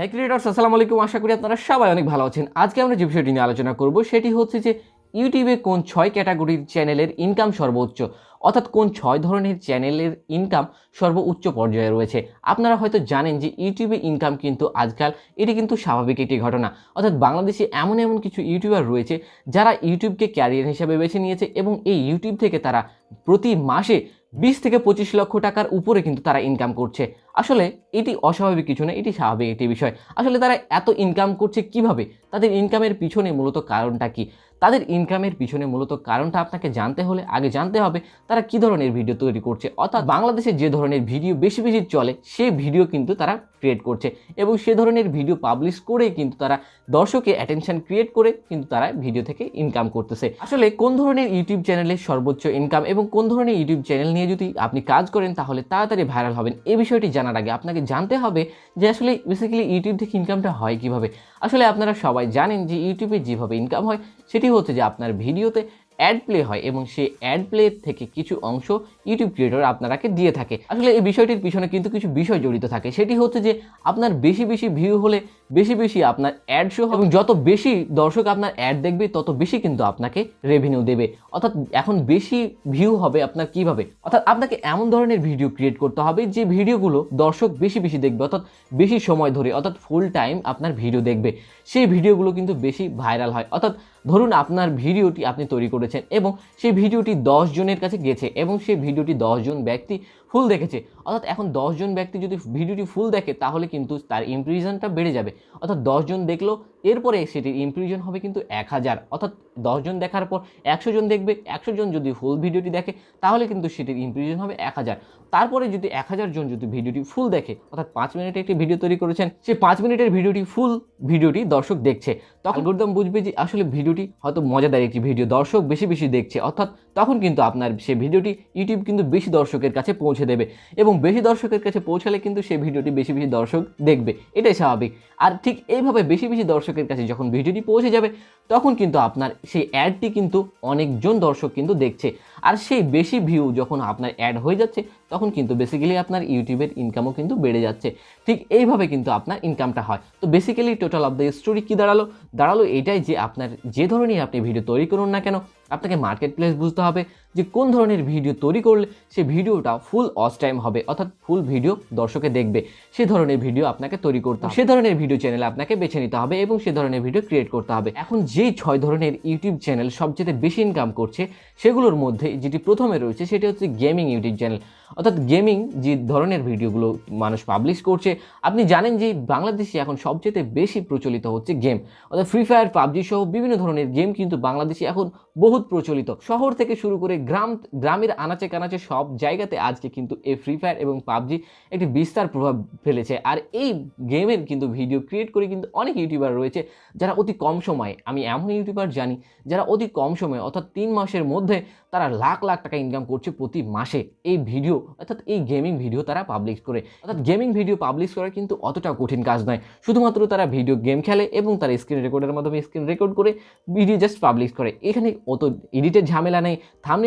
হ্যাঁ ক্রিয়েটার্স, আসসালামু আলাইকুম। আশা করি আপনারা সবাই অনেক ভালো আছেন। আজকে আমরা যে বিষয়টি নিয়ে আলোচনা করব, সেটি হচ্ছে যে ইউটিউবে কোন ছয় ক্যাটাগরির চ্যানেলের ইনকাম সর্বোচ্চ, অর্থাৎ কোন ছয় ধরনের চ্যানেলের ইনকাম সর্বোচ্চ পর্যায়ে রয়েছে। আপনারা হয়তো জানেন যে ইউটিউবে ইনকাম কিন্তু আজকাল, এটি কিন্তু স্বাভাবিক একটি ঘটনা। অর্থাৎ বাংলাদেশে এমন এমন কিছু ইউটিউবার রয়েছে, যারা ইউটিউবকে ক্যারিয়ার হিসেবে বেছে নিয়েছে এবং এই ইউটিউব থেকে তারা প্রতি মাসে বিশ থেকে পঁচিশ লক্ষ টাকার উপরে কিন্তু তারা ইনকাম করছে। আসলে এটি অস্বাভাবিক কিছু না, এটি স্বাভাবিক একটি বিষয়। আসলে তারা এত ইনকাম করছে কীভাবে? তাদের ইনকামের পিছনে মূলত কারণটা কি? তাদের ইনকামের পিছনে মূলত কারণটা আপনাকে জানতে হলে আগে জানতে হবে তারা কি ধরনের ভিডিও তৈরি করছে। অর্থাৎ বাংলাদেশে যে ধরনের ভিডিও বেশি বেশি চলে, সেই ভিডিও কিন্তু তারা ক্রিয়েট করছে এবং সে ধরনের ভিডিও পাবলিশ করে কিন্তু তারা দর্শকে অ্যাটেনশন ক্রিয়েট করে কিন্তু তারা ভিডিও থেকে ইনকাম করতেছে। আসলে কোন ধরনের ইউটিউব চ্যানেলে সর্বোচ্চ ইনকাম এবং কোন ধরনের ইউটিউব চ্যানেল নিয়ে যদি আপনি কাজ করেন, তাহলে তাড়াতাড়ি ভাইরাল হবেন। এই বিষয়টি জানার আগে আপনাকে জানতে হবে যে আসলে বেসিক্যালি ইউটিউব থেকে ইনকামটা হয় কীভাবে? আসলে আপনারা সবাই জানেন যে ইউটিউবে যেভাবে ইনকাম হয় সেটি হচ্ছে যে আপনার ভিডিওতে অ্যাড প্লে হয় এবং সেই অ্যাড প্লে থেকে কিছু অংশ ইউটিউব ক্রিয়েটর আপনারাকে দিয়ে থাকে। আসলে এই বিষয়টির পিছনে কিন্তু কিছু বিষয় জড়িত থাকে। সেটি হচ্ছে যে আপনার বেশি বেশি ভিউ হলে বেশি বেশি আপনার অ্যাড শো এবং যত বেশি দর্শক আপনার অ্যাড দেখবে, তত বেশি কিন্তু আপনাকে রেভিনিউ দেবে। অর্থাৎ এখন বেশি ভিউ হবে আপনার কীভাবে? অর্থাৎ আপনাকে এমন ধরনের ভিডিও ক্রিয়েট করতে হবে যে ভিডিওগুলো দর্শক বেশি বেশি দেখবে, অর্থাৎ বেশি সময় ধরে, অর্থাৎ ফুল টাইম আপনার ভিডিও দেখবে। সেই ভিডিওগুলো কিন্তু বেশি ভাইরাল হয়। অর্থাৎ ধরুন আপনার ভিডিওটি আপনি তৈরি করেছেন এবং সেই ভিডিওটি জনের কাছে গেছে এবং সেই ভিডিওটি জন ব্যক্তি ফুল দেখেছে। অর্থাৎ এখন জন ব্যক্তি যদি ভিডিওটি ফুল দেখে, তাহলে কিন্তু তার ইমপ্রিজনটা বেড়ে যাবে। অর্থাৎ জন দেখল এরপরে সেটির ইমপ্রিজন হবে কিন্তু এক হাজার। অর্থাৎ দশজন দেখার পর একশো জন দেখবে, একশো জন যদি ফুল ভিডিওটি দেখে, তাহলে কিন্তু সেটির ইমপ্রিজন হবে এক হাজার। তারপরে যদি এক হাজার জন যদি ভিডিওটি ফুল দেখে, অর্থাৎ পাঁচ মিনিটে একটি ভিডিও তৈরি করেছেন সেই পাঁচ মিনিটের ভিডিওটি ফুল ভিডিওটি দর্শক দেখছে। তখন গোরদাম বুঝবে যে আসলে ভিডিওটি হয়তো মজাদার একটি ভিডিও, দর্শক বেশি বেশি দেখছে। অর্থাৎ তখন কিন্তু আপনার সেই ভিডিওটি ইউটিউব কিন্তু বেশি দর্শকের কাছে পৌঁছে দেবে এবং বেশি দর্শকের কাছে পৌঁছালে কিন্তু সেই ভিডিওটি বেশি বেশি দর্শক দেখবে। এটাই স্বাভাবিক। আর ঠিক এইভাবে বেশি বেশি দর্শকের কাছে যখন ভিডিওটি পৌঁছে যাবে, তখন কিন্তু আপনার সেই অ্যাডটি কিন্তু অনেকজন দর্শক কিন্তু দেখছে। আর সেই বেশি ভিউ যখন আপনার অ্যাড হয়ে যাচ্ছে, তখন কিন্তু বেসিক্যালি আপনার ইউটিউবের ইনকামও কিন্তু বেড়ে যাচ্ছে। ঠিক এইভাবে কিন্তু আপনার ইনকামটা হয়। তো basically total of the story কী দাঁড়াল? দাঁড়াল এটাই যে আপনার যে ধরনের আপনি ভিডিও তৈরি করুন না কেন, আপনাকে মার্কেট প্লেস বুঝতে হবে। যে কোন ধরনের ভিডিও তৈরি করলে সে ভিডিওটা ফুল অস টাইম হবে, অর্থাৎ ফুল ভিডিও দর্শকে দেখবে। সে ধরনের ভিডিও আপনাকে তৈরি করতে হবে। সে ধরনের ভিডিও চ্যানেল আপনাকে বেছে নিতে হবে এবং সে ধরনের ভিডিও ক্রিয়েট করতে হবে। এখন যেই ছয় ধরনের ইউটিউব চ্যানেল সবচেয়ে বেশি ইনকাম করছে, সেগুলোর মধ্যে যেটি প্রথমে রয়েছে, সেটি হচ্ছে গেমিং ইউটিউব চ্যানেল অর্থাৎ গেমিং যে ধরনের ভিডিওগুলো মানুষ পাবলিশ করছে, আপনি জানেন যে বাংলাদেশে এখন সবচেয়ে বেশি প্রচলিত হচ্ছে গেম অর্থাৎ ফ্রি ফায়ার পাবজি সহ বিভিন্ন ধরনের গেম কিন্তু বাংলাদেশে এখন বহুত প্রচলিত। শহর থেকে শুরু করে গ্রাম, গ্রামের আনাচে কানাচে সব জায়গাতে আজকে কিন্তু এই ফ্রি ফায়ার এবং পাবজি একটি বিস্তার প্রভাব ফেলেছে। আর এই গেমের কিন্তু ভিডিও ক্রিয়েট করে কিন্তু অনেক ইউটিউবার রয়েছে যারা অতি কম সময়ে, আমি এমন ইউটিউবার জানি, যারা অতি কম সময়ে অর্থাৎ তিন মাসের মধ্যে তারা লাখ লাখ টাকা ইনকাম করছে প্রতি মাসে। এই ভিডিও অর্থাৎ এই গেমিং ভিডিও তারা পাবলিশ করে। অর্থাৎ গেমিং ভিডিও পাবলিশ করা কিন্তু অতটা কঠিন কাজ নয়। শুধুমাত্র তারা ভিডিও গেম খেলে এবং তারা স্ক্রিন রেকর্ডের মাধ্যমে স্ক্রিন রেকর্ড করে ভিডিও জাস্ট পাবলিশ করে। এখানে অত এডিটের ঝামেলা নেই।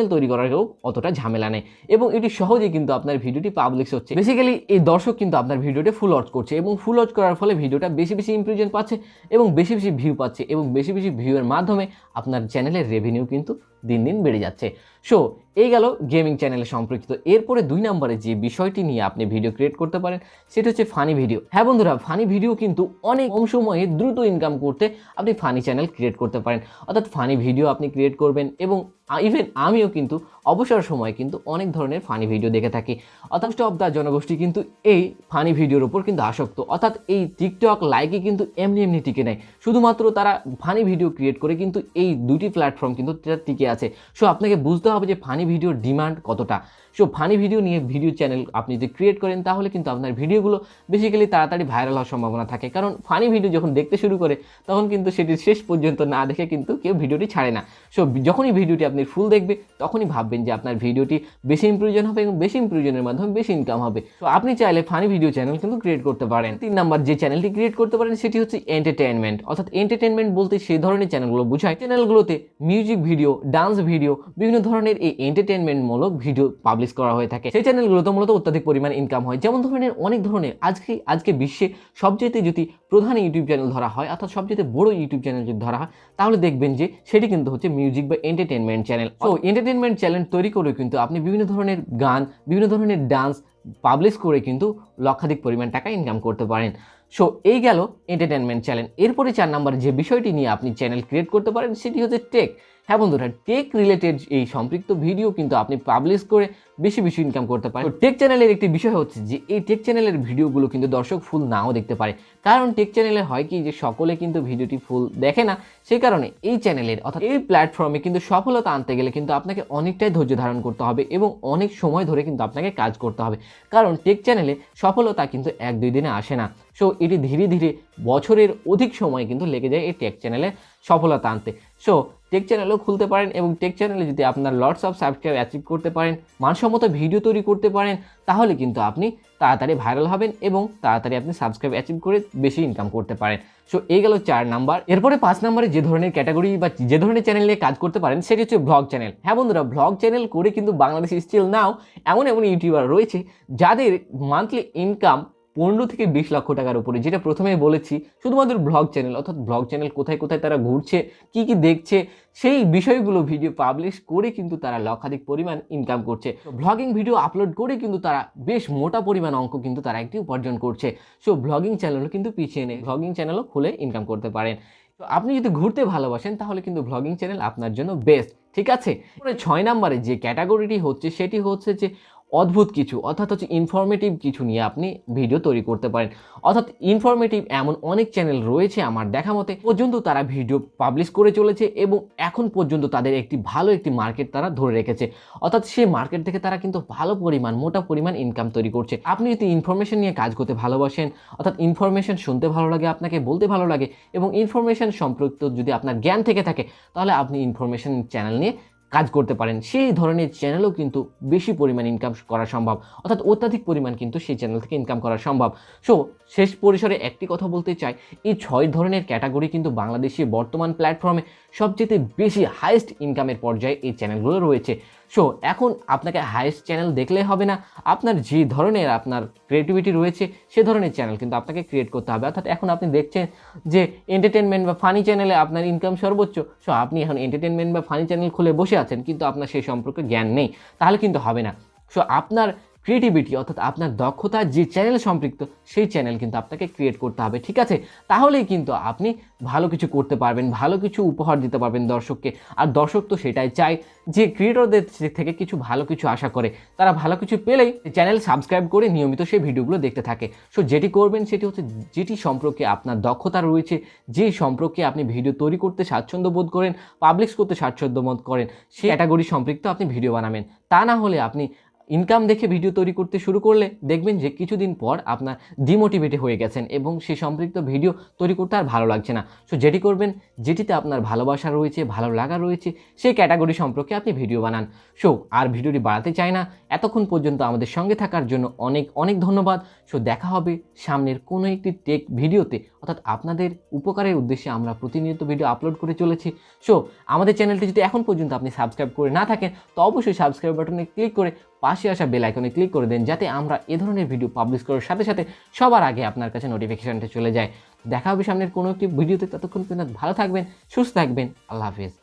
থামনেল তৈরি করারও অতটা ঝামেলা নেই। এবং এটি সহজেই কিন্তু আপনার ভিডিওটি পাবলিশ হচ্ছে। বেসিক্যালি এই দর্শক কিন্তু আপনার ভিডিওটি ফুল ওয়াচ করছে এবং ফুল ওয়াচ করার ফলে ভিডিওটা বেশি বেশি ইম্প্রুভমেন্ট পাচ্ছে এবং বেশি বেশি ভিউ পাচ্ছে এবং বেশি বেশি ভিউয়ের মাধ্যমে আপনার চ্যানেলের রেভিনিউ কিন্তু দিন দিন বেড়ে যাচ্ছে। সো এই গেল গেমিং চ্যানেলে সম্পর্কিত। এরপরে দুই নম্বরে যে বিষয়টি নিয়ে আপনি ভিডিও ক্রিয়েট করতে পারেন, সেটা হচ্ছে ফানি ভিডিও হ্যাঁ বন্ধুরা ফানি ভিডিও কিন্তু অনেক কম সময়ে দ্রুত ইনকাম করতে আপনি ফানি চ্যানেল ক্রিয়েট করতে পারেন। অর্থাৎ ফানি ভিডিও আপনি ক্রিয়েট করবেন এবং ইভেন আমিও কিন্তু অবসর সময় কিন্তু অনেক ধরনের ফানি ভিডিও দেখে থাকি। অর্থাৎ অফ দ্য জনগোষ্ঠী কিন্তু এই ফানি ভিডিওর উপর কিন্তু আসক্ত। অর্থাৎ এই টিকটক লাইকে কিন্তু এমনি এমনি টিকে নেয় শুধুমাত্র তারা ফানি ভিডিও ক্রিয়েট করে কিন্তু এই দুটি প্ল্যাটফর্ম কিন্তু টিকে আছে। সো আপনাকে বুঝতে হবে যে ফানি ভিডিওর ডিমান্ড কতটা। সো ফানি ভিডিও নিয়ে ভিডিও চ্যানেল আপনি যদি ক্রিয়েট করেন, তাহলে কিন্তু আপনার ভিডিওগুলো বেসিক্যালি তাড়াতাড়ি ভাইরাল হওয়ার সম্ভাবনা থাকে। কারণ ফানি ভিডিও যখন দেখতে শুরু করে, তখন কিন্তু সেটি শেষ পর্যন্ত না দেখে কিন্তু কেউ ভিডিওটি ছাড়ে না। সো যখনই ভিডিওটি আপনি ফুল দেখবে, তখনই ভাববেন যে আপনার ভিডিওটি বেশি ইমপ্রুজন হবে এবং বেশি ইমপ্রুজনের মাধ্যমে বেশি ইনকাম হবে। তো আপনি চাইলে ফানি ভিডিও চ্যানেল কিন্তু ক্রিয়েট করতে পারেন। তিন নাম্বার যে চ্যানেলটি ক্রিয়েট করতে পারেন, সেটি হচ্ছে এন্টারটেনমেন্ট অর্থাৎ এন্টারটেনমেন্ট বলতে সেই ধরনের চ্যানেলগুলো বোঝায়। চ্যানেলগুলোতে মিউজিক ভিডিও ডান্স ভিডিও বিভিন্ন ধরনের এই এন্টারটেনমেন্টমূলক ভিডিও পাবলিশ পাবলিশ করা হয়ে থাকে। সেই চ্যানেলগুলোতে মূলত অত্যাধিক পরিমাণ ইনকাম হয়। যেমন ধরনের অনেক ধরনের আজকে আজকে বিশ্বে সবচেয়ে যদি প্রধান ইউটিউব চ্যানেল ধরা হয়, অর্থাৎ সবচেয়ে বড় ইউটিউব চ্যানেল যদি ধরা হয়, তাহলে দেখবেন যে সেটি কিন্তু হচ্ছে মিউজিক বা এন্টারটেনমেন্ট চ্যানেল তো এন্টারটেনমেন্ট চ্যানেল তৈরি করে কিন্তু আপনি বিভিন্ন ধরনের গান, বিভিন্ন ধরনের ডান্স পাবলিশ করে কিন্তু লক্ষাধিক পরিমাণ টাকা ইনকাম করতে পারেন। সো এই গেল এন্টারটেনমেন্ট চ্যানেল এরপরে চার নাম্বার যে বিষয়টি নিয়ে আপনি চ্যানেল ক্রিয়েট করতে পারেন, সেটি হচ্ছে টেক হ্যাঁ বন্ধুরা টেক রিলেটেড এই সম্পৃক্ত ভিডিও কিন্তু আপনি পাবলিশ করে বেশি বেশি ইনকাম করতে পারেন। টেক চ্যানেলের একটি বিষয় হচ্ছে যে এই টেক চ্যানেলের ভিডিওগুলো কিন্তু দর্শক ফুল নাও দেখতে পারে। কারণ টেক চ্যানেলে হয় কি যে সকলে কিন্তু ভিডিওটি ফুল দেখে না। সেই কারণে এই চ্যানেলের অর্থাৎ এই প্ল্যাটফর্মে কিন্তু সফলতা আনতে গেলে কিন্তু আপনাকে অনেকটাই ধৈর্য ধারণ করতে হবে এবং অনেক সময় ধরে কিন্তু আপনাকে কাজ করতে হবে। কারণ টেক চ্যানেলে সফলতা কিন্তু এক দুই দিনে আসে না। সো এটি ধীরে ধীরে বছরের অধিক সময় কিন্তু লেগে যায় এই টেক চ্যানেলে সফলতা আনতে। সো টেক চ্যানেলও খুলতে পারেন এবং টেক চ্যানেলে যদি আপনার লটস অফ সাবস্ক্রাইব অ্যাচিভ করতে পারেন, মানসম্মত ভিডিও তৈরি করতে পারেন, তাহলে কিন্তু আপনি তাড়াতাড়ি ভাইরাল হবেন এবং তাড়াতাড়ি আপনি সাবস্ক্রাইব অ্যাচিভ করে বেশি ইনকাম করতে পারেন। সো এই গেল চার নাম্বার। এরপরে পাঁচ নাম্বারে যে ধরনের ক্যাটাগরি বা যে ধরনের চ্যানেল নিয়ে কাজ করতে পারেন, সেটি হচ্ছে ব্লগ চ্যানেল হ্যাঁ বন্ধুরা ব্লগ চ্যানেল করে কিন্তু বাংলাদেশ স্টিল নাও এমন এমন ইউটিউবার রয়েছে, যাদের মান্থলি ইনকাম পনেরো থেকে বিশ লক্ষ টাকার উপরে, যেটা প্রথমেই বলেছি, শুধুমাত্র ব্লগ চ্যানেল, অর্থাৎ ব্লগ চ্যানেল কোথায় কোথায় তারা ঘুরছে, কি কি দেখছে, সেই বিষয়গুলো ভিডিও পাবলিশ করে কিন্তু তারা লক্ষাধিক পরিমাণ ইনকাম করছে। ব্লগিং ভিডিও আপলোড করে কিন্তু তারা বেশ মোটা পরিমাণ অঙ্ক কিন্তু তারা একটি উপার্জন করছে। সো ব্লগিং চ্যানেলও কিন্তু পিছিয়ে নেই, ব্লগিং চ্যানেলও খুলে ইনকাম করতে পারেন। তো আপনি যদি ঘুরতে ভালোবাসেন, তাহলে কিন্তু ব্লগিং চ্যানেল আপনার জন্য বেস্ট ঠিক আছে? ছয় নম্বরে যে ক্যাটাগরিটি হচ্ছে, সেটি হচ্ছে যে অদ্ভুত কিছু, অর্থাৎ হচ্ছে ইনফরমেটিভ কিছু নিয়ে আপনি ভিডিও তৈরি করতে পারেন। অর্থাৎ ইনফরমেটিভ এমন অনেক চ্যানেল রয়েছে আমার দেখা মতে, পর্যন্ত তারা ভিডিও পাবলিশ করে চলেছে এবং এখন পর্যন্ত তাদের একটি ভালো একটি মার্কেট তারা ধরে রেখেছে। অর্থাৎ সেই মার্কেট থেকে তারা কিন্তু ভালো পরিমাণ, মোটা পরিমাণ ইনকাম তৈরি করছে। আপনি যদি ইনফরমেশন নিয়ে কাজ করতে ভালোবাসেন, অর্থাৎ ইনফরমেশন শুনতে ভালো লাগে, আপনাকে বলতে ভালো লাগে এবং ইনফরমেশন সম্পৃক্ত যদি আপনার জ্ঞান থেকে থাকে, তাহলে আপনি ইনফরমেশন চ্যানেল নিয়ে কাজ করতে পারেন। সেই ধরনের চ্যানেলও কিন্তু বেশি পরিমাণ ইনকাম করা সম্ভব। অর্থাৎ অত্যাধিক পরিমাণ কিন্তু সেই চ্যানেল থেকে ইনকাম করা সম্ভব। সো শেষ পরিসরে একটি কথা বলতে চাই। এই ছয় ধরনের ক্যাটাগরি কিন্তু বাংলাদেশে বর্তমান প্ল্যাটফর্মে সবচেয়ে বেশি হাইয়েস্ট ইনকামের পর্যায়ে এই চ্যানেলগুলো রয়েছে। সো এখন আপনাকে হায়েস্ট চ্যানেল দেখলে হবে না। আপনার যে ধরনের আপনার ক্রিয়েটিভিটি রয়েছে, সে ধরনের চ্যানেল কিন্তু আপনাকে ক্রিয়েট করতে হবে। অর্থাৎ এখন আপনি দেখছেন যে এন্টারটেনমেন্ট বা ফানি চ্যানেলে আপনার ইনকাম সর্বোচ্চ। সো আপনি এখন এন্টারটেনমেন্ট বা ফানি চ্যানেল খুলে বসে আছেন, কিন্তু আপনার সেই সম্পর্কে জ্ঞান নেই। তাহলে কিন্তু হবে না। সো আপনার ক্রিয়েটিভিটি অর্থাৎ আপনার দক্ষতা, যে চ্যানেল সম্পৃক্ত, সেই চ্যানেল কিন্তু আপনাকে ক্রিয়েট করতে হবে, ঠিক আছে? তাহলেই কিন্তু আপনি ভালো কিছু করতে পারবেন, ভালো কিছু উপহার দিতে পারবেন দর্শককে। আর দর্শক তো সেটাই চায় যে ক্রিয়েটরদের থেকে কিছু ভালো কিছু আশা করে। তারা ভালো কিছু পেলেই চ্যানেল সাবস্ক্রাইব করে নিয়মিত সেই ভিডিওগুলো দেখতে থাকে। সো যেটি করবেন সেটি হচ্ছে যেটি সম্পর্কে আপনার দক্ষতা রয়েছে যে সম্পর্কে আপনি ভিডিও তৈরি করতে স্বাচ্ছন্দ্য বোধ করেন পাবলিশ করতে স্বাচ্ছন্দ্য বোধ করেন, সেই ক্যাটাগরি সম্পৃক্ত আপনি ভিডিও বানাবেন। তা না হলে আপনি ইনকাম দেখে ভিডিও তৈরি করতে শুরু করলে দেখবেন যে কিছুদিন পর আপনার ডিমোটিভেটে হয়ে গেছেন এবং সেই সম্পৃক্ত ভিডিও তৈরি করতে আর ভালো লাগছে না। সো যেটি করবেন, যেটিতে আপনার ভালোবাসা রয়েছে, ভালো লাগা রয়েছে, সেই ক্যাটাগরি সম্পর্কে আপনি ভিডিও বানান। সো আর ভিডিওটি বাড়াতে চাই না। এতক্ষণ পর্যন্ত আমাদের সঙ্গে থাকার জন্য অনেক অনেক ধন্যবাদ। সো দেখা হবে সামনের কোনো একটি টেক ভিডিওতে অর্থাৎ আপনাদের উপকারের উদ্দেশ্যে আমরা প্রতিনিয়ত ভিডিও আপলোড করে চলেছি। সো আমাদের চ্যানেলটি যদি এখন পর্যন্ত আপনি সাবস্ক্রাইব করে না থাকেন, তো অবশ্যই সাবস্ক্রাইব বাটনে ক্লিক করে পাশে আসা বেল আইকনে ক্লিক করে দেন যাতে আমরা এ ধরনের ভিডিও পাবলিশ করার সাথে সাথে সবার আগে আপনার কাছে নোটিফিকেশানটা চলে যায়। দেখা হবে সামনের কোনো একটি ভিডিওতে ততক্ষণ পর্যন্ত ভালো থাকবেন, সুস্থ থাকবেন। আল্লাহ হাফিজ।